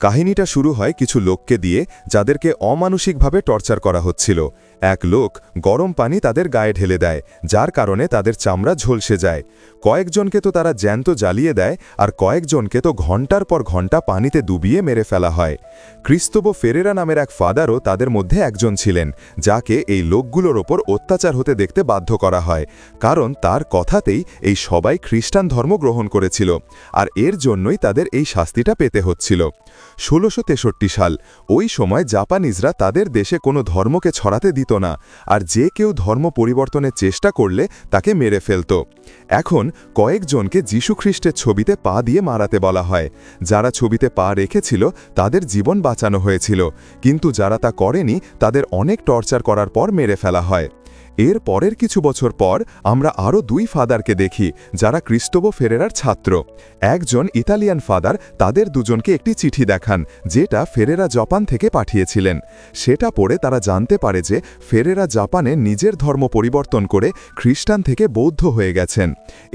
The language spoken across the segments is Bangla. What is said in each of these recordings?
কাহিনীটা শুরু হয় কিছু লোককে দিয়ে, যাদেরকে অমানসিকভাবে টর্চার করা হচ্ছিল। এক লোক গরম পানি তাদের গায়ে ঢেলে দেয়, যার কারণে তাদের চামড়া ঝলসে যায়। কয়েকজনকে তো তারা জ্যান্ত জ্বালিয়ে দেয়, আর কয়েকজনকে তো ঘণ্টার পর ঘণ্টা পানিতে ডুবিয়ে মেরে ফেলা হয়। ক্রিস্তব ফেরেরা নামের এক ফাদারও তাদের মধ্যে একজন ছিলেন, যাকে এই লোকগুলোর ওপর অত্যাচার হতে দেখতে বাধ্য করা হয়। কারণ তার কথাতেই এই সবাই খ্রিস্টান ধর্ম গ্রহণ করেছিল, আর এর জন্যই তাদের এই শাস্তিটা পেতে হচ্ছিল। ষোলোশো সাল। ওই সময় জাপানিজরা তাদের দেশে কোনো ধর্মকে ছড়াতে দিত না, আর যে কেউ ধর্ম পরিবর্তনের চেষ্টা করলে তাকে মেরে ফেলত। এখন কয়েকজনকে যীশুখ্রিস্টের ছবিতে পা দিয়ে মারাতে বলা হয়। যারা ছবিতে পা রেখেছিল, তাদের জীবন বাঁচানো হয়েছিল। কিন্তু যারা তা করেনি, তাদের অনেক টর্চার করার পর মেরে ফেলা হয়। এর পরের কিছু বছর পর আমরা আরও দুই ফাদারকে দেখি, যারা ক্রিস্তব ফেরেরার ছাত্র। একজন ইতালিয়ান ফাদার তাদের দুজনকে একটি চিঠি দেখান, যেটা ফেরেরা জাপান থেকে পাঠিয়েছিলেন। সেটা পড়ে তারা জানতে পারে যে ফেরেরা জাপানে নিজের ধর্ম পরিবর্তন করে খ্রিস্টান থেকে বৌদ্ধ হয়ে গেছেন।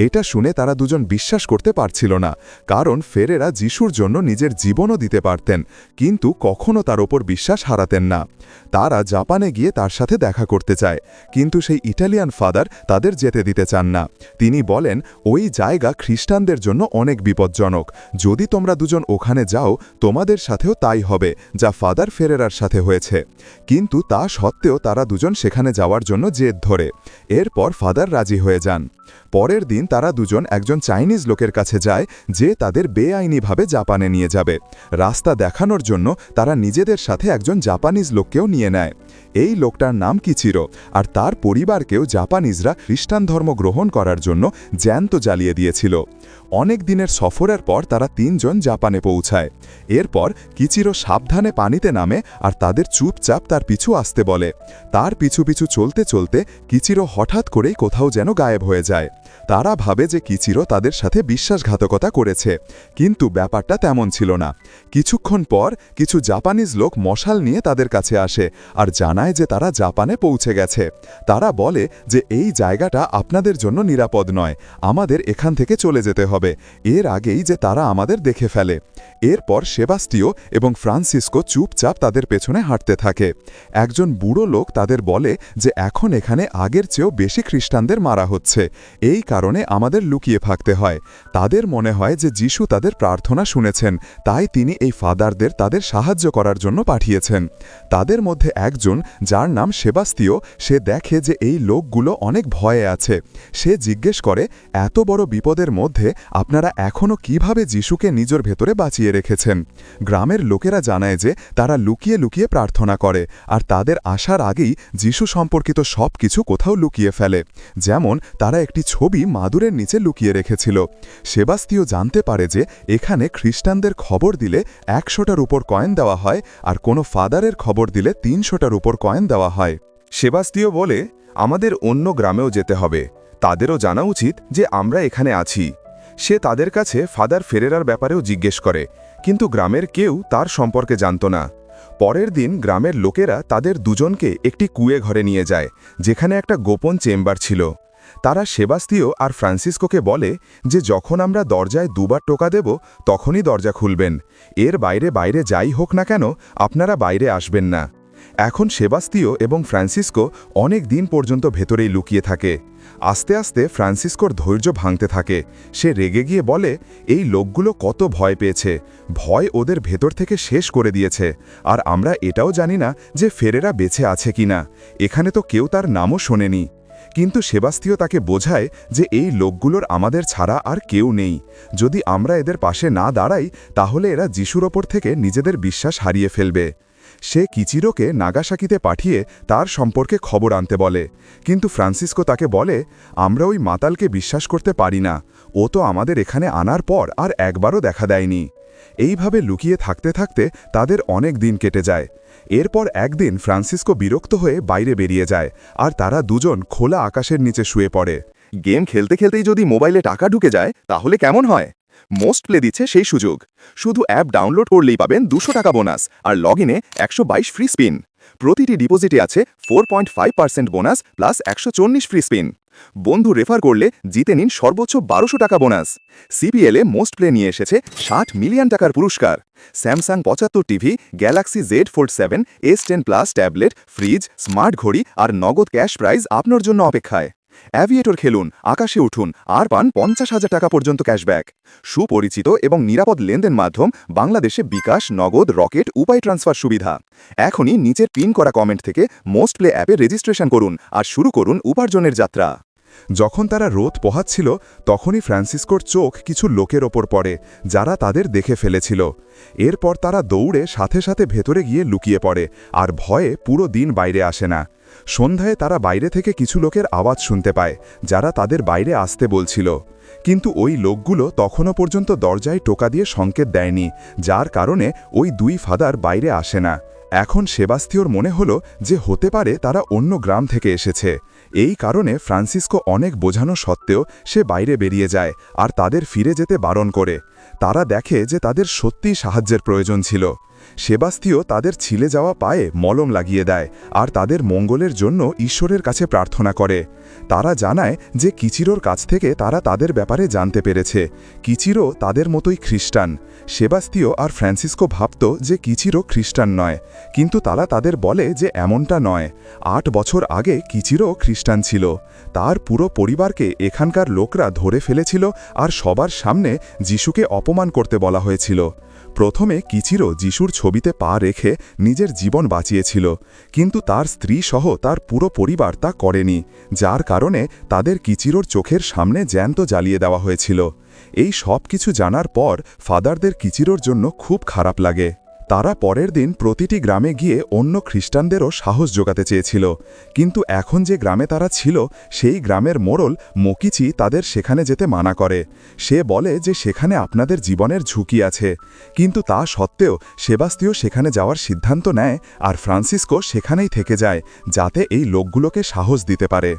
এটা শুনে তারা দুজন বিশ্বাস করতে পারছিল না, কারণ ফেরেরা যিশুর জন্য নিজের জীবনও দিতে পারতেন, কিন্তু কখনও তার ওপর বিশ্বাস হারাতেন না। তারা জাপানে গিয়ে তার সাথে দেখা করতে চায়, কিন্তু সেই ইটালিয়ান ফাদার তাদের যেতে দিতে চান না। তিনি বলেন, ওই জায়গা খ্রিস্টানদের জন্য অনেক বিপজ্জনক। যদি তোমরা দুজন ওখানে যাও, তোমাদের সাথেও তাই হবে, যা ফাদার ফেরেরার সাথে হয়েছে। কিন্তু তা সত্ত্বেও তারা দুজন সেখানে যাওয়ার জন্য জেদ ধরে। এরপর ফাদার রাজি হয়ে যান। পরের দিন তারা দুজন একজন চাইনিজ লোকের কাছে যায়, যে তাদের বেআইনিভাবে জাপানে নিয়ে যাবে। রাস্তা দেখানোর জন্য তারা নিজেদের সাথে একজন জাপানিজ লোককেও নিয়ে নেয়। এই লোকটার নাম কিচিরো আর তার পরিবারকেও জাপানিজরা খ্রিস্টান ধর্ম গ্রহণ করার জন্য জ্যান্ত জ্বালিয়ে দিয়েছিল। অনেক দিনের সফরের পর তারা তিনজন জাপানে পৌঁছায়। এরপর কিচিরো সাবধানে পানিতে নামে আর তাদের চুপচাপ তার পিছু আসতে বলে। তার পিছু পিছু চলতে চলতে কিচিরো হঠাৎ করেই কোথাও যেন গায়েব হয়ে যায়। তারা ভাবে যে কিচিরো তাদের সাথে বিশ্বাসঘাতকতা করেছে, কিন্তু ব্যাপারটা তেমন ছিল না। কিছুক্ষণ পর কিছু জাপানিজ লোক মশাল নিয়ে তাদের কাছে আসে আর জানায় যে তারা জাপানে পৌঁছে গেছে। তারা বলে যে, এই জায়গাটা আপনাদের জন্য নিরাপদ নয়। আমাদের এখান থেকে চলে যেতে হবে। এর আগেই যে তারা আমাদের দেখে ফেলে। এরপর সেবাস্টিও এবং ফ্রান্সিসকো চুপচাপ তাদের পেছনে হাঁটতে থাকে। একজন বুড়ো লোক তাদের বলে যে, এখন এখানে আগের চেয়েও বেশি খ্রিস্টানদের মারা হচ্ছে। এই কারণে আমাদের লুকিয়ে থাকতে হয়। তাদের মনে হয় যে, যিশু তাদের প্রার্থনা শুনেছেন, তাই তিনি এই ফাদারদের তাদের সাহায্য করার জন্য পাঠিয়েছেন। তাদের মধ্যে একজন, যার নাম সেবাস্তিও, সে দেখে যে এই লোকগুলো অনেক ভয়ে আছে। সে জিজ্ঞেস করে, এত বড় বিপদের মধ্যে আপনারা এখনও কীভাবে যিশুকে নিজের ভেতরে বাঁচিয়ে রেখেছেন। গ্রামের লোকেরা জানায় যে, তারা লুকিয়ে লুকিয়ে প্রার্থনা করে, আর তাদের আসার আগেই যিশু সম্পর্কিত সব কিছু কোথাও লুকিয়ে ফেলে। যেমন, তারা একটি ছবি মাদুরের নিচে লুকিয়ে রেখেছিল। সেবাস্তিও জানতে পারে যে, এখানে খ্রিস্টানদের খবর দিলে একশোটার উপর কয়েন দেওয়া হয়, আর কোনো ফাদারের খবর দিলে তিনশোটার উপর কয়েন দেওয়া হয়। সেবাস্তীয় বলে, আমাদের অন্য গ্রামেও যেতে হবে। তাদেরও জানা উচিত যে, আমরা এখানে আছি। সে তাদের কাছে ফাদার ফেরেরার ব্যাপারেও জিজ্ঞেস করে। কিন্তু গ্রামের কেউ তার সম্পর্কে জানত না। পরের দিন গ্রামের লোকেরা তাদের দুজনকে একটি কুয়ে ঘরে নিয়ে যায়, যেখানে একটা গোপন চেম্বার ছিল। তারা সেবাস্তিও আর ফ্রান্সিসকোকে বলে যে, যখন আমরা দরজায় দুবার টোকা দেব, তখনই দরজা খুলবেন। এর বাইরে বাইরে যাই হোক না কেন, আপনারা বাইরে আসবেন না। এখন সেবাস্তীয় এবং ফ্রান্সিসকো অনেক দিন পর্যন্ত ভেতরেই লুকিয়ে থাকে। আস্তে আস্তে ফ্রান্সিসকোর ধৈর্য ভাঙতে থাকে। সে রেগে গিয়ে বলে, এই লোকগুলো কত ভয় পেয়েছে। ভয় ওদের ভেতর থেকে শেষ করে দিয়েছে। আর আমরা এটাও জানি না যে ফেরেরা বেঁচে আছে কিনা এখানে তো কেউ তার নামও শোনেনি। কিন্তু সেবাস্তীয় তাকে বোঝায় যে এই লোকগুলোর আমাদের ছাড়া আর কেউ নেই। যদি আমরা এদের পাশে না দাঁড়াই, তাহলে এরা যিশুর ওপর থেকে নিজেদের বিশ্বাস হারিয়ে ফেলবে। সে কিচিরোকে নাগাসাকিতে পাঠিয়ে তার সম্পর্কে খবর আনতে বলে। কিন্তু ফ্রান্সিসকো তাকে বলে, আমরা ওই মাতালকে বিশ্বাস করতে পারি না। ও তো আমাদের এখানে আনার পর আর একবারও দেখা দেয়নি। এইভাবে লুকিয়ে থাকতে থাকতে তাদের অনেক দিন কেটে যায়। এরপর একদিন ফ্রান্সিসকো বিরক্ত হয়ে বাইরে বেরিয়ে যায় আর তারা দুজন খোলা আকাশের নিচে শুয়ে পড়ে। গেম খেলতে খেলতেই যদি মোবাইলে টাকা ঢুকে যায়, তাহলে কেমন হয়? মোস্ট প্লে দিচ্ছে সেই সুযোগ। শুধু অ্যাপ ডাউনলোড করলেই পাবেন দুশো টাকা বোনাস আর লগ ইনে একশো ফ্রি স্পিন প্রতিটি ডিপোজিটে আছে ফোর বোনাস প্লাস একশো চল্লিশ ফ্রি স্পিন বন্ধু রেফার করলে জিতে নিন সর্বোচ্চ বারোশো টাকা বোনাস সিপিএলে মোস্ট প্লে নিয়ে এসেছে ষাট মিলিয়ন টাকার পুরস্কার। স্যামসাং পঁচাত্তর TV Galaxy Z Fold seven S ten plus tablet fridge smart ঘড়ি আর নগদ ক্যাশ প্রাইজ আপনার জন্য অপেক্ষায়। অ্যাভিয়েটর খেলুন, আকাশে উঠুন, আর পান পঞ্চাশ হাজার টাকা পর্যন্ত ক্যাশব্যাক। সুপরিচিত এবং নিরাপদ লেনদেন মাধ্যম, বাংলাদেশে বিকাশ, নগদ, রকেট, উপায় ট্রান্সফার সুবিধা। এখনই নিচের পিন করা কমেন্ট থেকে মোস্ট প্লে অ্যাপে রেজিস্ট্রেশন করুন, আর শুরু করুন উপার্জনের যাত্রা। যখন তারা রোদ পোহাচ্ছিল, তখনই ফ্রান্সিসকোর চোখ কিছু লোকের ওপর পড়ে, যারা তাদের দেখে ফেলেছিল। এরপর তারা দৌড়ে সাথে সাথে ভেতরে গিয়ে লুকিয়ে পড়ে, আর ভয়ে পুরো দিন বাইরে আসে না। সন্ধ্যায় তারা বাইরে থেকে কিছু লোকের আওয়াজ শুনতে পায়, যারা তাদের বাইরে আসতে বলছিল। কিন্তু ওই লোকগুলো তখনও পর্যন্ত দরজায় টোকা দিয়ে সংকেত দেয়নি, যার কারণে ওই দুই ফাদার বাইরে আসে না। এখন সেবাস্তিওর মনে হলো যে হতে পারে তারা অন্য গ্রাম থেকে এসেছে। এই কারণে ফ্রান্সিসকো অনেক বোঝানো সত্ত্বেও সে বাইরে বেরিয়ে যায় আর তাদের ফিরে যেতে বারণ করে। তারা দেখে যে তাদের সত্যিই সাহায্যের প্রয়োজন ছিল। সেবাস্তিও তাদের ছিলে যাওয়া পায়ে মলম লাগিয়ে দেয় আর তাদের মঙ্গলের জন্য ঈশ্বরের কাছে প্রার্থনা করে। তারা জানায় যে কিচিরোর কাছ থেকে তারা তাদের ব্যাপারে জানতে পেরেছে। কিচিরো তাদের মতোই খ্রিস্টান। সেবাস্তিও আর ফ্রান্সিসকো ভাবত যে কিচিরো খ্রিস্টান নয়। কিন্তু তারা তাদের বলে যে এমনটা নয়। আট বছর আগে কিচিরো খ্রিস্টান ছিল। তার পুরো পরিবারকে এখানকার লোকরা ধরে ফেলেছিল আর সবার সামনে যিশুকে অপমান করতে বলা হয়েছিল। প্রথমে কিচিরো যিশুর ছবিতে পা রেখে নিজের জীবন বাঁচিয়েছিল, কিন্তু তার স্ত্রী সহ তার পুরো পরিবার তা করেনি, যার কারণে তাদের কিচিরোর চোখের সামনে জ্যান্ত জ্বালিয়ে দেওয়া হয়েছিল। এই সব কিছু জানার পর ফাদারদের কিচিরোর জন্য খুব খারাপ লাগে। তারা পরের দিন প্রতিটি গ্রামে গিয়ে অন্য খ্রিস্টানদেরও সাহস যোগাতে চেয়েছিল। কিন্তু এখন যে গ্রামে তারা ছিল, সেই গ্রামের মোড়ল মকিচি তাদের সেখানে যেতে মানা করে। সে বলে যে সেখানে আপনাদের জীবনের ঝুঁকি আছে। কিন্তু তা সত্ত্বেও সেবাস্তিও সেখানে যাওয়ার সিদ্ধান্ত নেয় আর ফ্রান্সিসকো সেখানেই থেকে যায়, যাতে এই লোকগুলোকে সাহস দিতে পারে।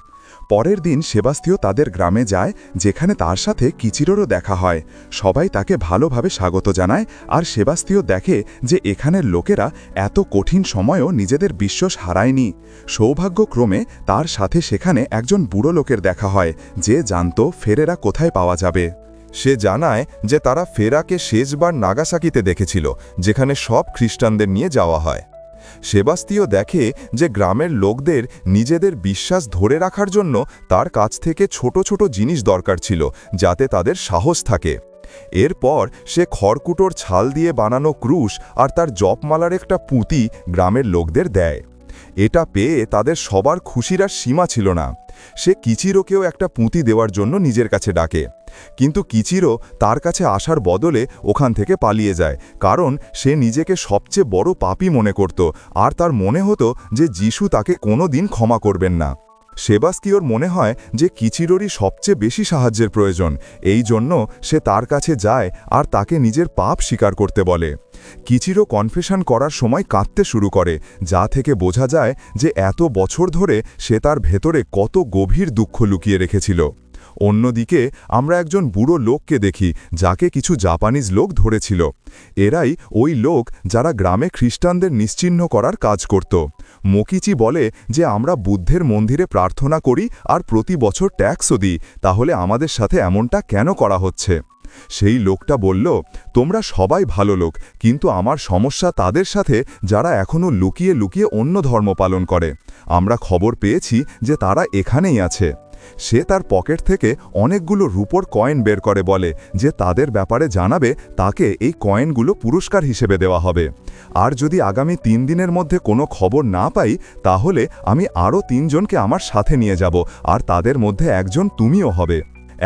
পরের দিন সেবাস্তিও তাদের গ্রামে যায়, যেখানে তার সাথে কিচিরোরও দেখা হয়। সবাই তাকে ভালোভাবে স্বাগত জানায় আর সেবাস্তিও দেখে যে এখানের লোকেরা এত কঠিন সময়েও নিজেদের বিশ্বাস হারায়নি। সৌভাগ্যক্রমে তার সাথে সেখানে একজন বুড়ো লোকের দেখা হয়, যে জানত ফেরেরা কোথায় পাওয়া যাবে। সে জানায় যে তারা ফেরাকে শেষবার নাগাসাকিতে দেখেছিল, যেখানে সব খ্রিস্টানদের নিয়ে যাওয়া হয়। সেবাস্তিও দেখে যে গ্রামের লোকদের নিজেদের বিশ্বাস ধরে রাখার জন্য তার কাছ থেকে ছোট ছোট জিনিস দরকার ছিল, যাতে তাদের সাহস থাকে। এরপর সে খড়কুটোর ছাল দিয়ে বানানো ক্রুশ আর তার জপমালার একটা পুঁতি গ্রামের লোকদের দেয়। এটা পেয়ে তাদের সবার খুশির আর সীমা ছিল না। সে কিচিরোকেও একটা পুঁতি দেওয়ার জন্য নিজের কাছে ডাকে। কিন্তু কিচিরো তার কাছে আসার বদলে ওখান থেকে পালিয়ে যায়, কারণ সে নিজেকে সবচেয়ে বড় পাপী মনে করত, আর তার মনে হতো যে যিশু তাকে কোনো দিন ক্ষমা করবেন না। সেবাস্কিওর মনে হয় যে কিচিরোরই সবচেয়ে বেশি সাহায্যের প্রয়োজন, এই জন্য সে তার কাছে যায় আর তাকে নিজের পাপ স্বীকার করতে বলে। কিচিরো কনফেশন করার সময় কাঁদতে শুরু করে, যা থেকে বোঝা যায় যে এত বছর ধরে সে তার ভেতরে কত গভীর দুঃখ লুকিয়ে রেখেছিল। অন্যদিকে, আমরা একজন বুড়ো লোককে দেখি, যাকে কিছু জাপানিজ লোক ধরেছিল। এরাই ওই লোক যারা গ্রামে খ্রিস্টানদের নিশ্চিহ্ন করার কাজ করত। মকিচি বলে যে, আমরা বুদ্ধের মন্দিরে প্রার্থনা করি আর প্রতি বছর ট্যাক্সও দিই, তাহলে আমাদের সাথে এমনটা কেন করা হচ্ছে? সেই লোকটা বলল, তোমরা সবাই ভালো লোক, কিন্তু আমার সমস্যা তাদের সাথে, যারা এখনও লুকিয়ে লুকিয়ে অন্য ধর্ম পালন করে। আমরা খবর পেয়েছি যে তারা এখানেই আছে। সে তার পকেট থেকে অনেকগুলো রুপোর কয়েন বের করে বলে যে তাদের ব্যাপারে জানাবে, তাকে এই কয়েনগুলো পুরস্কার হিসেবে দেওয়া হবে। আর যদি আগামী তিন দিনের মধ্যে কোনো খবর না পাই, তাহলে আমি আরও তিনজনকে আমার সাথে নিয়ে যাব, আর তাদের মধ্যে একজন তুমিও হবে।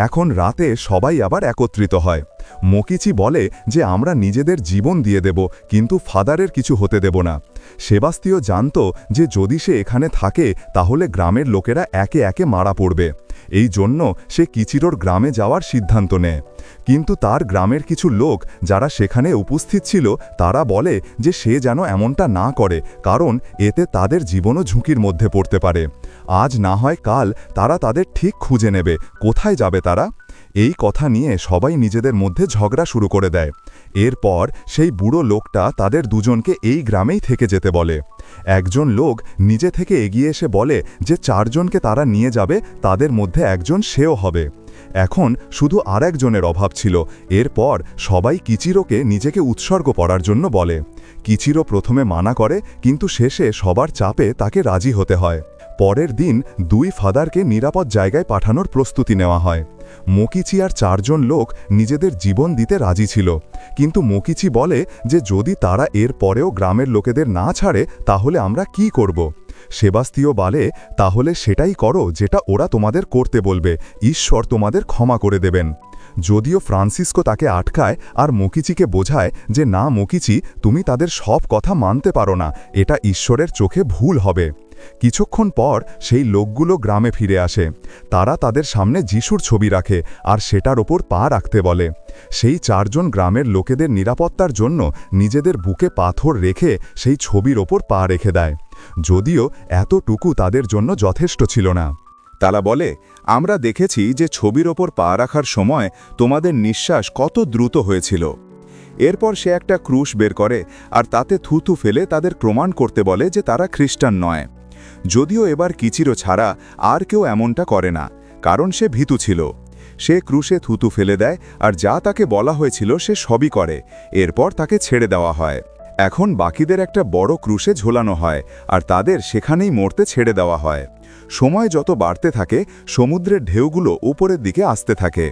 এখন রাতে সবাই আবার একত্রিত হয়। মকিচি বলে যে আমরা নিজেদের জীবন দিয়ে দেব, কিন্তু ফাদারের কিছু হতে দেব না। সেবাস্তিও জানত যে যদি সে এখানে থাকে, তাহলে গ্রামের লোকেরা একে একে মারা পড়বে। এই জন্য সে কিচিরোর গ্রামে যাওয়ার সিদ্ধান্ত নেয়। কিন্তু তার গ্রামের কিছু লোক যারা সেখানে উপস্থিত ছিল, তারা বলে যে সে যেন এমনটা না করে, কারণ এতে তাদের জীবনও ঝুঁকির মধ্যে পড়তে পারে। আজ না হয় কাল তারা তাদের ঠিক খুঁজে নেবে। কোথায় যাবে তারা? এই কথা নিয়ে সবাই নিজেদের মধ্যে ঝগড়া শুরু করে দেয়। এরপর সেই বুড়ো লোকটা তাদের দুজনকে এই গ্রামেই থেকে যেতে বলে। একজন লোক নিজে থেকে এগিয়ে এসে বলে যে চারজনকে তারা নিয়ে যাবে, তাদের মধ্যে একজন সেও হবে। এখন শুধু আর একজনের অভাব ছিল। এরপর সবাই কিচিরোকে নিজেকে উৎসর্গ করার জন্য বলে। কিচিরো প্রথমে মানা করে, কিন্তু শেষে সবার চাপে তাকে রাজি হতে হয়। পরের দিন দুই ফাদারকে নিরাপদ জায়গায় পাঠানোর প্রস্তুতি নেওয়া হয়। মকিচি আর চারজন লোক নিজেদের জীবন দিতে রাজি ছিল। কিন্তু মকিচি বলে যে যদি তারা এর পরেও গ্রামের লোকেদের না ছাড়ে, তাহলে আমরা কি করব? সেবাস্তীয় বলে, তাহলে সেটাই করো যেটা ওরা তোমাদের করতে বলবে। ঈশ্বর তোমাদের ক্ষমা করে দেবেন। যদিও ফ্রান্সিসকো তাকে আটকায় আর মকিচিকে বোঝায় যে, না মকিচি, তুমি তাদের সব কথা মানতে পারো না। এটা ঈশ্বরের চোখে ভুল হবে। কিছুক্ষণ পর সেই লোকগুলো গ্রামে ফিরে আসে। তারা তাদের সামনে যিশুর ছবি রাখে আর সেটার ওপর পা রাখতে বলে। সেই চারজন গ্রামের লোকেদের নিরাপত্তার জন্য নিজেদের বুকে পাথর রেখে সেই ছবির ওপর পা রেখে দেয়। যদিও এতটুকু তাদের জন্য যথেষ্ট ছিল না। তারা বলে, আমরা দেখেছি যে ছবির ওপর পা রাখার সময় তোমাদের নিঃশ্বাস কত দ্রুত হয়েছিল। এরপর সে একটা ক্রুশ বের করে আর তাতে থুথু ফেলে তাদের প্রমাণ করতে বলে যে তারা খ্রিস্টান নয়। যদিও এবার কিচিরো ছাড়া আর কেউ এমনটা করে না, কারণ সে ভীতু ছিল। সে ক্রুশে থুতু ফেলে দেয় আর যা তাকে বলা হয়েছিল সে সবই করে, এরপর তাকে ছেড়ে দেওয়া হয়। এখন বাকিদের একটা বড় ক্রুশে ঝোলানো হয় আর তাদের সেখানেই মরতে ছেড়ে দেওয়া হয়। সময় যত বাড়তে থাকে, সমুদ্রের ঢেউগুলো উপরের দিকে আসতে থাকে।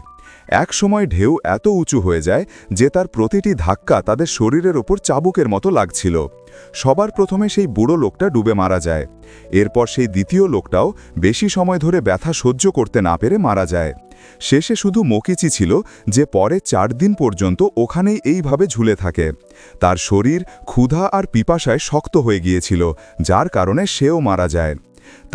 এক সময় ঢেউ এত উঁচু হয়ে যায় যে তার প্রতিটি ধাক্কা তাদের শরীরের ওপর চাবুকের মতো লাগছিল। সবার প্রথমে সেই বুড়ো লোকটা ডুবে মারা যায়। এরপর সেই দ্বিতীয় লোকটাও বেশি সময় ধরে ব্যথা সহ্য করতে না পেরে মারা যায়। শেষে শুধু মকিচি ছিল যে পরে চার দিন পর্যন্ত ওখানেই এইভাবে ঝুলে থাকে। তার শরীর ক্ষুধা আর পিপাসায় শক্ত হয়ে গিয়েছিল, যার কারণে সেও মারা যায়।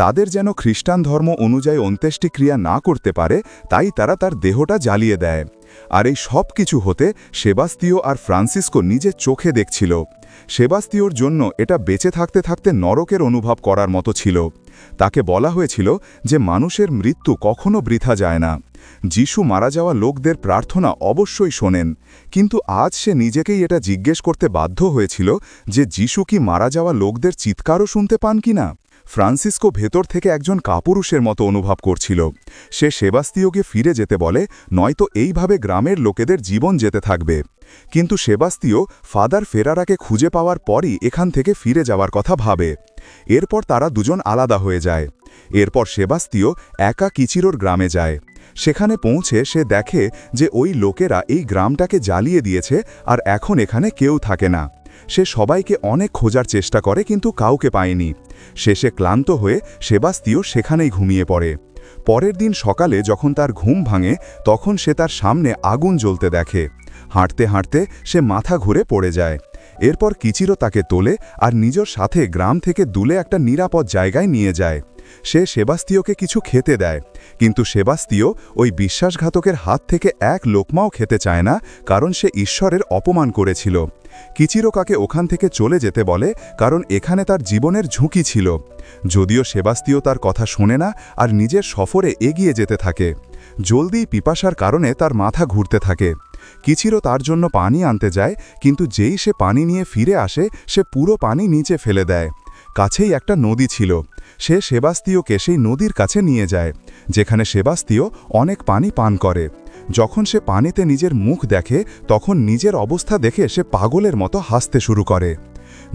তাদের যেন খ্রিস্টান ধর্ম অনুযায়ী অন্ত্যেষ্টিক্রিয়া না করতে পারে, তাই তারা তার দেহটা জ্বালিয়ে দেয়। আর এই সব কিছু হতে সেবাস্তীয় আর ফ্রান্সিসকো নিজে চোখে দেখছিল। সেবাস্তীয়র জন্য এটা বেঁচে থাকতে থাকতে নরকের অনুভব করার মতো ছিল। তাকে বলা হয়েছিল যে মানুষের মৃত্যু কখনো বৃথা যায় না। যিশু মারা যাওয়া লোকদের প্রার্থনা অবশ্যই শোনেন, কিন্তু আজ সে নিজেকেই এটা জিজ্ঞেস করতে বাধ্য হয়েছিল যে যিশু কি মারা যাওয়া লোকদের চিৎকারও শুনতে পান কিনা? ফ্রান্সিসকো ভেতর থেকে একজন কাপুরুষের মতো অনুভব করছিল। সে সেবাস্তীয়কে ফিরে যেতে বলে, নয়তো এইভাবে গ্রামের লোকেদের জীবন যেতে থাকবে। কিন্তু সেবাস্তীয় ফাদার ফেরারাকে খুঁজে পাওয়ার পরই এখান থেকে ফিরে যাওয়ার কথা ভাবে। এরপর তারা দুজন আলাদা হয়ে যায়। এরপর সেবাস্তীয় একা কিচিরোর গ্রামে যায়। সেখানে পৌঁছে সে দেখে যে ওই লোকেরা এই গ্রামটাকে জ্বালিয়ে দিয়েছে আর এখন এখানে কেউ থাকে না। সে সবাইকে অনেক খোঁজার চেষ্টা করে, কিন্তু কাউকে পায়নি। শেষে ক্লান্ত হয়ে সেবাস্তিও সেখানেই ঘুমিয়ে পড়ে। পরের দিন সকালে যখন তার ঘুম ভাঙে, তখন সে তার সামনে আগুন জ্বলতে দেখে। হাঁটতে হাঁটতে সে মাথা ঘুরে পড়ে যায়। এরপর কিচিরো তাকে তোলে আর নিজের সাথে গ্রাম থেকে দুলে একটা নিরাপদ জায়গায় নিয়ে যায়। সে সেবাস্তীয়কে কিছু খেতে দেয়, কিন্তু সেবাস্তীয় ওই বিশ্বাসঘাতকের হাত থেকে এক লোকমাও খেতে চায় না, কারণ সে ঈশ্বরের অপমান করেছিল। কিচিরোকাকে ওখান থেকে চলে যেতে বলে, কারণ এখানে তার জীবনের ঝুঁকি ছিল। যদিও সেবাস্তীয় তার কথা শোনে না আর নিজের সফরে এগিয়ে যেতে থাকে। জলদি পিপাসার কারণে তার মাথা ঘুরতে থাকে। কিচিরো তার জন্য পানি আনতে যায়, কিন্তু যেই সে পানি নিয়ে ফিরে আসে, সে পুরো পানি নিচে ফেলে দেয়। কাছেই একটা নদী ছিল। সে সেবাস্তীয়কে সেই নদীর কাছে নিয়ে যায়, যেখানে সেবাস্তীয় অনেক পানি পান করে। যখন সে পানিতে নিজের মুখ দেখে, তখন নিজের অবস্থা দেখে সে পাগলের মতো হাসতে শুরু করে।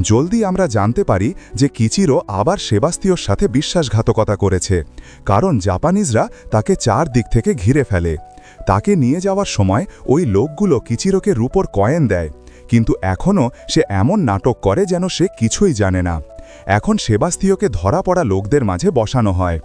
জলদি আমরা জানতে পারি যে কিচিরো আবার সেবাস্তীয়র সাথে বিশ্বাসঘাতকতা করেছে, কারণ জাপানিজরা তাকে চার দিক থেকে ঘিরে ফেলে। তাকে নিয়ে যাওয়ার সময় ওই লোকগুলো কিচিরোকে রূপর কয়েন দেয়। কিন্তু এখনও সে এমন নাটক করে যেন সে কিছুই জানে না। এখন সেবাস্তীয়কে ধরা পড়া লোকদের মাঝে বসানো হয়।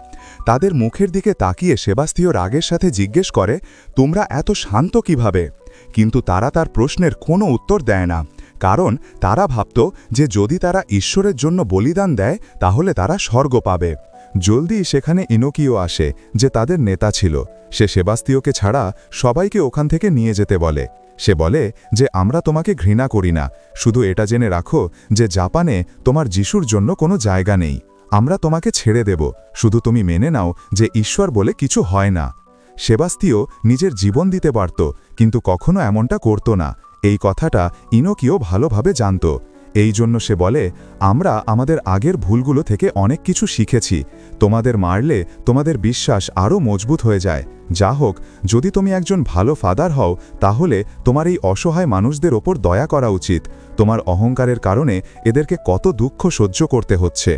তাদের মুখের দিকে তাকিয়ে সেবাস্তীয় রাগের সাথে জিজ্ঞেস করে, তোমরা এত শান্ত কীভাবে? কিন্তু তারা তার প্রশ্নের কোনো উত্তর দেয় না। কারণ তারা ভাবত যে যদি তারা ঈশ্বরের জন্য বলিদান দেয়, তাহলে তারা স্বর্গ পাবে। জলদি সেখানে ইনোকিও আসে, যে তাদের নেতা ছিল। সে সেবাস্তীয়কে ছাড়া সবাইকে ওখান থেকে নিয়ে যেতে বলে। সে বলে যে, আমরা তোমাকে ঘৃণা করি না। শুধু এটা জেনে রাখো যে, জাপানে তোমার যিশুর জন্য কোনো জায়গা নেই। আমরা তোমাকে ছেড়ে দেব। শুধু তুমি মেনে নাও যে, ঈশ্বর বলে কিছু হয় না সেবাস্তিও নিজের জীবন দিতে পারত, কিন্তু কখনো এমনটা করত না। এই কথাটা ইনোকিও ভালোভাবে জানত। এই জন্য সে বলে, আমরা আমাদের আগের ভুলগুলো থেকে অনেক কিছু শিখেছি। তোমাদের মারলে তোমাদের বিশ্বাস আরও মজবুত হয়ে যায়। যা হোক, যদি তুমি একজন ভালো ফাদার হও, তাহলে তোমার এই অসহায় মানুষদের ওপর দয়া করা উচিত। তোমার অহংকারের কারণে এদেরকে কত দুঃখ সহ্য করতে হচ্ছে।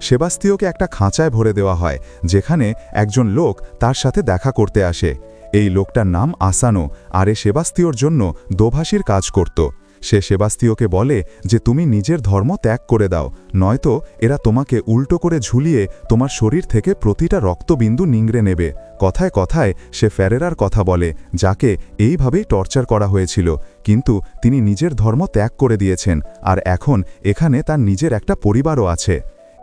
সেবাস্তিওকে একটা খাঁচায় ভরে দেওয়া হয়, যেখানে একজন লোক তার সাথে দেখা করতে আসে। এই লোকটার নাম আসানো, আর এ সেবাস্তিওর জন্য দোভাষীর কাজ করত। সে সেবাস্তিওকে বলে যে তুমি নিজের ধর্ম ত্যাগ করে দাও, নয়তো এরা তোমাকে উল্টো করে ঝুলিয়ে তোমার শরীর থেকে প্রতিটা রক্তবিন্দু নিংড়ে নেবে। কথায় কথায় সে ফ্যারেরার কথা বলে, যাকে এইভাবেই টর্চার করা হয়েছিল, কিন্তু তিনি নিজের ধর্ম ত্যাগ করে দিয়েছেন, আর এখন এখানে তার নিজের একটা পরিবারও আছে।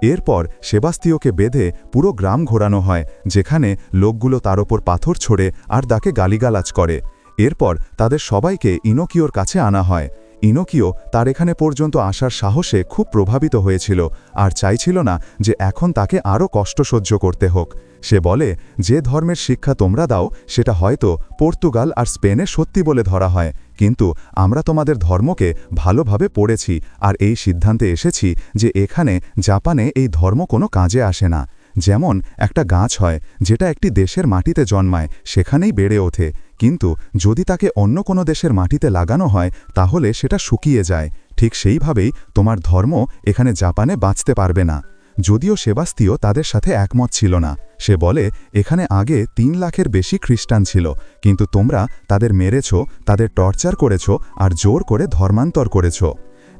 এরপর সেবাস্তিওকে বেঁধে পুরো গ্রাম ঘোরানো হয়, যেখানে লোকগুলো তার ওপর পাথর ছোড়ে আর তাকে গালিগালাজ করে। এরপর তাদের সবাইকে ইনোকিওর কাছে আনা হয়। ইনোকিও তার এখানে পর্যন্ত আসার সাহসে খুব প্রভাবিত হয়েছিল আর চাইছিল না যে এখন তাকে আরও কষ্ট সহ্য করতে হোক। সে বলে, যে ধর্মের শিক্ষা তোমরা দাও, সেটা হয়তো পর্তুগাল আর স্পেনে সত্যি বলে ধরা হয়। কিন্তু আমরা তোমাদের ধর্মকে ভালোভাবে পড়েছি আর এই সিদ্ধান্তে এসেছি যে এখানে জাপানে এই ধর্ম কোনো কাজে আসে না। যেমন একটা গাছ হয় যেটা একটি দেশের মাটিতে জন্মায়, সেখানেই বেড়ে ওঠে। কিন্তু যদি তাকে অন্য কোনো দেশের মাটিতে লাগানো হয়, তাহলে সেটা শুকিয়ে যায়। ঠিক সেইভাবেই তোমার ধর্ম এখানে জাপানে বাঁচতে পারবে না। যদিও সেবাস্তিও তাদের সাথে একমত ছিল না। সে বলে, এখানে আগে তিন লাখের বেশি খ্রিস্টান ছিল, কিন্তু তোমরা তাদের মেরেছ, তাদের টর্চার করেছ আর জোর করে ধর্মান্তর করেছ।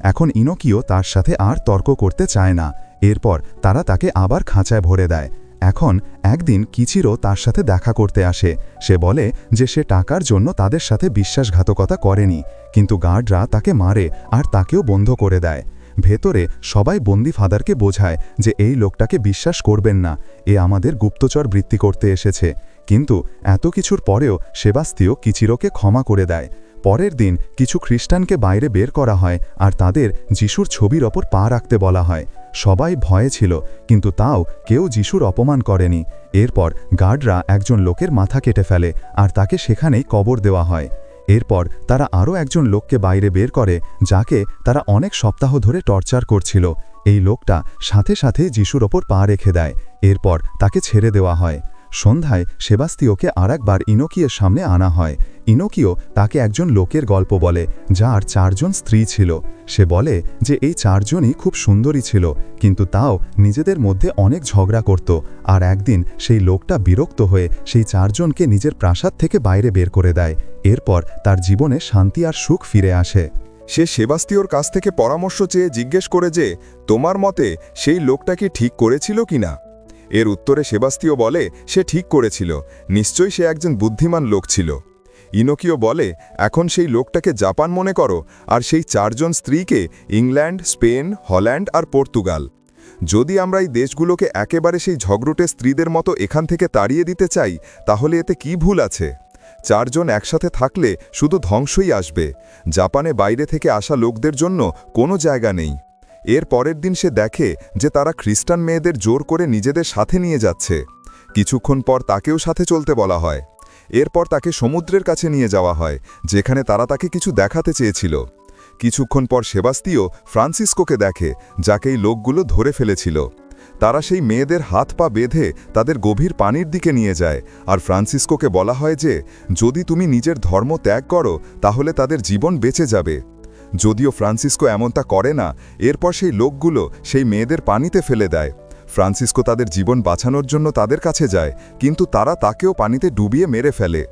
এখন ইনোকিও তার সাথে আর তর্ক করতে চায় না। এরপর তারা তাকে আবার খাঁচায় ভরে দেয়। এখন একদিন কিচিরো তার সাথে দেখা করতে আসে। সে বলে যে সে টাকার জন্য তাদের সাথে বিশ্বাসঘাতকতা করেনি, কিন্তু গার্ডরা তাকে মারে আর তাকেও বন্ধ করে দেয়। ভেতরে সবাই বন্দি ফাদারকে বোঝায় যে এই লোকটাকে বিশ্বাস করবেন না, এ আমাদের গুপ্তচর বৃত্তি করতে এসেছে। কিন্তু এত কিছুর পরেও সেবাস্তিও কিচিরোকে ক্ষমা করে দেয়। পরের দিন কিছু খ্রিস্টানকে বাইরে বের করা হয় আর তাদের যিশুর ছবির ওপর পা রাখতে বলা হয়। সবাই ভয়ে ছিল, কিন্তু তাও কেউ যিশুর অপমান করেনি। এরপর গার্ডরা একজন লোকের মাথা কেটে ফেলে আর তাকে সেখানেই কবর দেওয়া হয়। এরপর তারা আরও একজন লোককে বাইরে বের করে, যাকে তারা অনেক সপ্তাহ ধরে টর্চার করছিল। এই লোকটা সাথে সাথে যিশুর ওপর পা রেখে দেয়। এরপর তাকে ছেড়ে দেওয়া হয়। সন্ধ্যায় সেবাস্তিওকে আর একবার ইনোকিয়ের সামনে আনা হয়। ইনোকিও তাকে একজন লোকের গল্প বলে, যার চারজন স্ত্রী ছিল। সে বলে যে, এই চারজনই খুব সুন্দরী ছিল, কিন্তু তাও নিজেদের মধ্যে অনেক ঝগড়া করত। আর একদিন সেই লোকটা বিরক্ত হয়ে সেই চারজনকে নিজের প্রাসাদ থেকে বাইরে বের করে দেয়। এরপর তার জীবনে শান্তি আর সুখ ফিরে আসে। সে সেবাস্তিওর কাছ থেকে পরামর্শ চেয়ে জিজ্ঞেস করে যে, তোমার মতে সেই লোকটা কি ঠিক করেছিল কিনা? এর উত্তরে সেবাস্তিও বলে, সে ঠিক করেছিল। নিশ্চয়ই সে একজন বুদ্ধিমান লোক ছিল। ইনোকিও বলে, এখন সেই লোকটাকে জাপান মনে করো, আর সেই চারজন স্ত্রীকে ইংল্যান্ড, স্পেন, হল্যান্ড আর পর্তুগাল। যদি আমরা এই দেশগুলোকে একেবারে সেই ঝগড়ুটে স্ত্রীদের মতো এখান থেকে তাড়িয়ে দিতে চাই, তাহলে এতে কি ভুল আছে? চারজন একসাথে থাকলে শুধু ধ্বংসই আসবে। জাপানে বাইরে থেকে আসা লোকদের জন্য কোনো জায়গা নেই। এর পরের দিন সে দেখে যে তারা খ্রিস্টান মেয়েদের জোর করে নিজেদের সাথে নিয়ে যাচ্ছে। কিছুক্ষণ পর তাকেও সাথে চলতে বলা হয়। এরপর তাকে সমুদ্রের কাছে নিয়ে যাওয়া হয়, যেখানে তারা তাকে কিছু দেখাতে চেয়েছিল। কিছুক্ষণ পর সেবাস্তিও ফ্রান্সিসকোকে দেখে, যাকে এই লোকগুলো ধরে ফেলেছিল। তারা সেই মেয়েদের হাত পা বেঁধে তাদের গভীর পানির দিকে নিয়ে যায় আর ফ্রান্সিসকোকে বলা হয় যে, যদি তুমি নিজের ধর্ম ত্যাগ করো, তাহলে তাদের জীবন বেঁচে যাবে। যদিও ফ্রান্সিসকো এমনটা করে না, এরপর সেই লোকগুলো সেই মেয়েদের পানিতে ফেলে দেয়। ফ্রান্সিসকো তাদের জীবন বাঁচানোর জন্য তাদের কাছে যায়, কিন্তু তারা তাকেও পানিতে ডুবিয়ে মেরে ফেলে।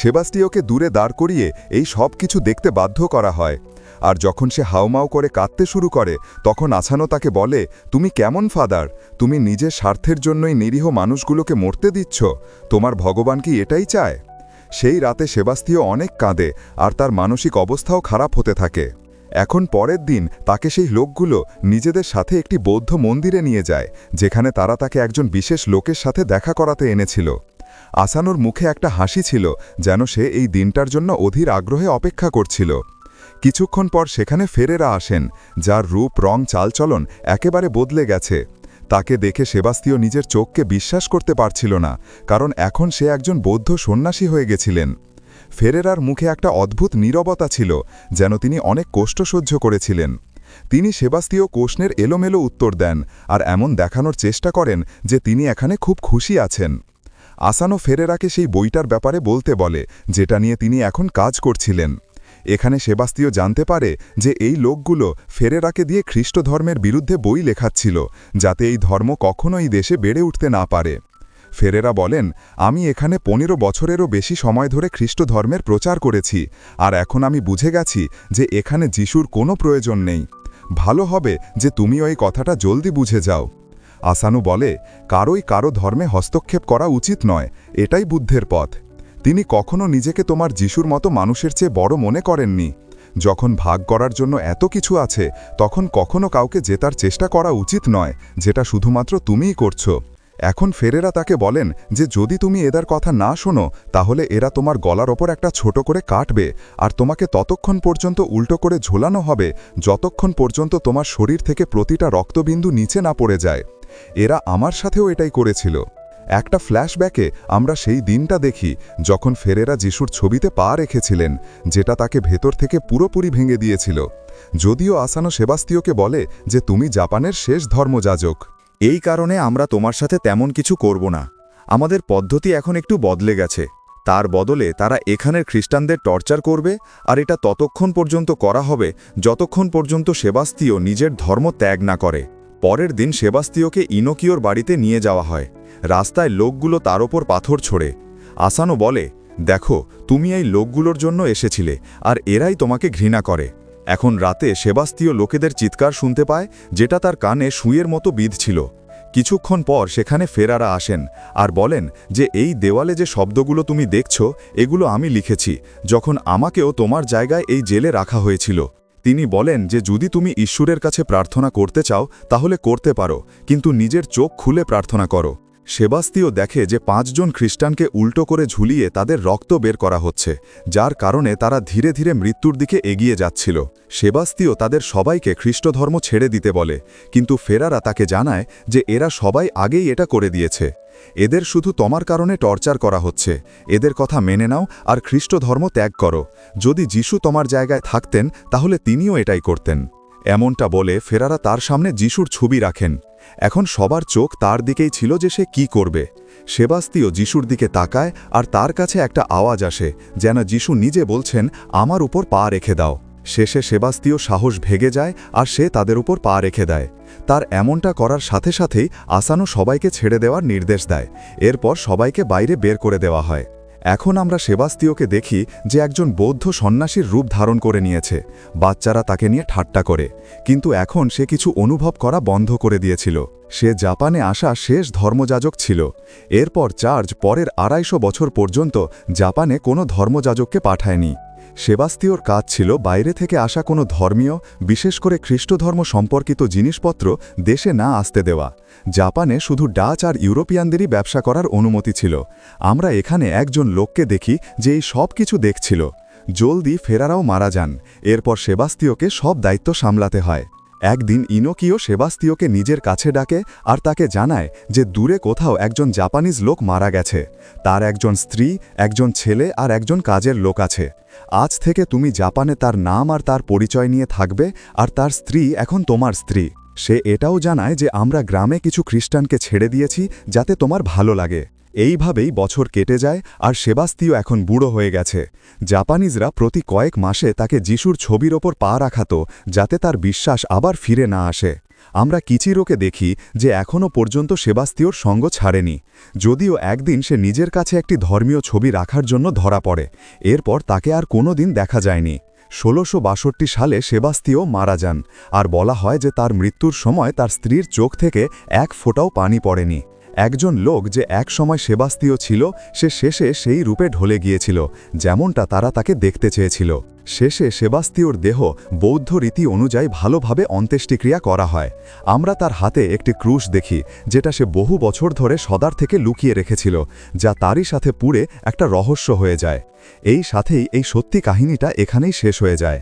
সেবাস্টিওকে দূরে দাঁড় করিয়ে এই সব কিছু দেখতে বাধ্য করা হয়। আর যখন সে হাউমাউ করে কাঁদতে শুরু করে, তখন আছানো তাকে বলে, তুমি কেমন, ফাদার? তুমি নিজের স্বার্থের জন্যই নিরীহ মানুষগুলোকে মরতে দিচ্ছ। তোমার ভগবান কি এটাই চায়? সেই রাতে সেবাস্তিও অনেক কাঁদে আর তার মানসিক অবস্থাও খারাপ হতে থাকে। এখন পরের দিন তাকে সেই লোকগুলো নিজেদের সাথে একটি বৌদ্ধ মন্দিরে নিয়ে যায়, যেখানে তারা তাকে একজন বিশেষ লোকের সাথে দেখা করাতে এনেছিল। আসানোর মুখে একটা হাসি ছিল, যেন সে এই দিনটার জন্য অধীর আগ্রহে অপেক্ষা করছিল। কিছুক্ষণ পর সেখানে ফেরেরা আসেন, যার রূপ, রং, চালচলন একেবারে বদলে গেছে। তাকে দেখে সেবাস্তীয় নিজের চোখকে বিশ্বাস করতে পারছিল না, কারণ এখন সে একজন বৌদ্ধ সন্ন্যাসী হয়ে গেছিলেন। ফেরেরার মুখে একটা অদ্ভুত নীরবতা ছিল, যেন তিনি অনেক কষ্ট সহ্য করেছিলেন। তিনি সেবাস্তীয় কোষ্ণের এলোমেলো উত্তর দেন আর এমন দেখানোর চেষ্টা করেন যে তিনি এখানে খুব খুশি আছেন। আসানো ফেরেরাকে সেই বইটার ব্যাপারে বলতে বলে, যেটা নিয়ে তিনি এখন কাজ করছিলেন। এখানে সেবাস্তীয় জানতে পারে যে এই লোকগুলো ফেরেরাকে দিয়ে খ্রিস্ট ধর্মের বিরুদ্ধে বই লেখাচ্ছিল, যাতে এই ধর্ম কখনোই দেশে বেড়ে উঠতে না পারে। ফেরেরা বলেন, আমি এখানে পনেরো বছরেরও বেশি সময় ধরে খ্রিস্ট ধর্মের প্রচার করেছি, আর এখন আমি বুঝে গেছি যে এখানে যিশুর কোনো প্রয়োজন নেই। ভালো হবে যে তুমি ওই কথাটা জলদি বুঝে যাও। আসানু বলে, কারোই কারও ধর্মে হস্তক্ষেপ করা উচিত নয়, এটাই বুদ্ধের পথ। তিনি কখনো নিজেকে তোমার যিশুর মতো মানুষের চেয়ে বড় মনে করেননি। যখন ভাগ করার জন্য এত কিছু আছে, তখন কখনো কাউকে জেতার চেষ্টা করা উচিত নয়, যেটা শুধুমাত্র তুমিই করছ। এখন ফেরেরা তাকে বলেন যে, যদি তুমি এদের কথা না শোনো, তাহলে এরা তোমার গলার ওপর একটা ছোট করে কাটবে, আর তোমাকে ততক্ষণ পর্যন্ত উল্টো করে ঝোলানো হবে, যতক্ষণ পর্যন্ত তোমার শরীর থেকে প্রতিটা রক্তবিন্দু নিচে না পড়ে যায়। এরা আমার সাথেও এটাই করেছিল। একটা ফ্ল্যাশব্যাকে আমরা সেই দিনটা দেখি যখন ফেরেরা যিশুর ছবিতে পা রেখেছিলেন, যেটা তাকে ভেতর থেকে পুরোপুরি ভেঙে দিয়েছিল। যদিও আসানো সেবাস্তীয়কে বলে যে তুমি জাপানের শেষ ধর্মযাজক। এই কারণে আমরা তোমার সাথে তেমন কিছু করব না। আমাদের পদ্ধতি এখন একটু বদলে গেছে। তার বদলে তারা এখানের খ্রিস্টানদের টর্চার করবে আর এটা ততক্ষণ পর্যন্ত করা হবে যতক্ষণ পর্যন্ত সেবাস্তীয় নিজের ধর্ম ত্যাগ না করে। পরের দিন সেবাস্তীয়কে ইনোকিওর বাড়িতে নিয়ে যাওয়া হয়। রাস্তায় লোকগুলো তার ওপর পাথর ছোড়ে। আসানো বলে, দেখো, তুমি এই লোকগুলোর জন্য এসেছিলে, আর এরাই তোমাকে ঘৃণা করে। এখন রাতে সেবাস্তীয় লোকেদের চিৎকার শুনতে পায়, যেটা তার কানে সুঁয়ের মতো বিঁধছিল কিছুক্ষণ পর সেখানে ফেরারা আসেন আর বলেন যে, এই দেওয়ালে যে শব্দগুলো তুমি দেখছ, এগুলো আমি লিখেছি, যখন আমাকেও তোমার জায়গায় এই জেলে রাখা হয়েছিল। তিনি বলেন যে যদি তুমি ঈশ্বরের কাছে প্রার্থনা করতে চাও, তাহলে করতে পারো, কিন্তু নিজের চোখ খুলে প্রার্থনা করো। সেবাস্তীয় দেখে যে পাঁচজন খ্রিস্টানকে উল্টো করে ঝুলিয়ে তাদের রক্ত বের করা হচ্ছে, যার কারণে তারা ধীরে ধীরে মৃত্যুর দিকে এগিয়ে যাচ্ছিল। সেবাস্তীয় তাদের সবাইকে খ্রিস্টধর্ম ছেড়ে দিতে বলে, কিন্তু ফেরারা তাকে জানায় যে এরা সবাই আগেই এটা করে দিয়েছে। এদের শুধু তোমার কারণে টর্চার করা হচ্ছে, এদের কথা মেনে নাও আর খ্রিস্ট ধর্ম ত্যাগ করো। যদি যিশু তোমার জায়গায় থাকতেন, তাহলে তিনিও এটাই করতেন। এমনটা বলে ফেরারা তার সামনে যিশুর ছবি রাখেন। এখন সবার চোখ তার দিকেই ছিল যে সে কি করবে। সেবাস্তীয় যিশুর দিকে তাকায় আর তার কাছে একটা আওয়াজ আসে, যেন যিশু নিজে বলছেন, আমার উপর পা রেখে দাও। শেষে সেবাস্তীয় সাহস ভেগে যায় আর সে তাদের উপর পা রেখে দেয়। তার এমনটা করার সাথে সাথেই আসানো সবাইকে ছেড়ে দেওয়ার নির্দেশ দেয়। এরপর সবাইকে বাইরে বের করে দেওয়া হয়। এখন আমরা সেবাস্তীয়কে দেখি যে একজন বৌদ্ধ সন্ন্যাসীর রূপ ধারণ করে নিয়েছে। বাচ্চারা তাকে নিয়ে ঠাট্টা করে। কিন্তু এখন সে কিছু অনুভব করা বন্ধ করে দিয়েছিল। সে জাপানে আসা শেষ ধর্মযাজক ছিল। এরপর চার্জ পরের আড়াইশো বছর পর্যন্ত জাপানে কোনো ধর্মযাজককে পাঠায়নি। সেবাস্তীয়র কাজ ছিল বাইরে থেকে আসা কোনো ধর্মীয়, বিশেষ করে খ্রিস্টধর্ম সম্পর্কিত জিনিসপত্র দেশে না আসতে দেওয়া। জাপানে শুধু ডাচ আর ইউরোপিয়ানদেরই ব্যবসা করার অনুমতি ছিল। আমরা এখানে একজন লোককে দেখি যে এই সব কিছু দেখছিল। জলদি ফেরারাও মারা যান। এরপর সেবাস্তিওকে সব দায়িত্ব সামলাতে হয়। একদিন ইনোকিও সেবাস্তিওকে নিজের কাছে ডাকে আর তাকে জানায় যে দূরে কোথাও একজন জাপানিজ লোক মারা গেছে। তার একজন স্ত্রী, একজন ছেলে আর একজন কাজের লোক আছে। আজ থেকে তুমি জাপানে তার নাম আর তার পরিচয় নিয়ে থাকবে আর তার স্ত্রী এখন তোমার স্ত্রী। সে এটাও জানায় যে আমরা গ্রামে কিছু খ্রিস্টানকে ছেড়ে দিয়েছি যাতে তোমার ভালো লাগে। এইভাবেই বছর কেটে যায় আর সেবাস্তিও এখন বুড়ো হয়ে গেছে। জাপানিজরা প্রতি কয়েক মাসে তাকে যিশুর ছবির ওপর পা রাখাত, যাতে তার বিশ্বাস আবার ফিরে না আসে। আমরা কিচিরোকে দেখি যে এখনও পর্যন্ত সেবাস্তীয়র সঙ্গ ছাড়েনি। যদিও একদিন সে নিজের কাছে একটি ধর্মীয় ছবি রাখার জন্য ধরা পড়ে, এরপর তাকে আর কোনো দিন দেখা যায়নি। ষোলোশো সালে সেবাস্তীয় মারা যান, আর বলা হয় যে তার মৃত্যুর সময় তার স্ত্রীর চোখ থেকে এক ফোঁটাও পানি পড়েনি। একজন লোক যে এক সময় সেবাস্তীয় ছিল, সে শেষে সেই রূপে ঢলে গিয়েছিল, যেমনটা তারা তাকে দেখতে চেয়েছিল। শেষে সেবাস্তীয়র দেহ বৌদ্ধ রীতি অনুযায়ী ভালোভাবে অন্ত্যেষ্টিক্রিয়া করা হয়। আমরা তার হাতে একটি ক্রুশ দেখি, যেটা সে বহু বছর ধরে সদার থেকে লুকিয়ে রেখেছিল, যা তারই সাথে পুড়ে একটা রহস্য হয়ে যায়। এই সাথেই এই সত্যি কাহিনীটা এখানেই শেষ হয়ে যায়।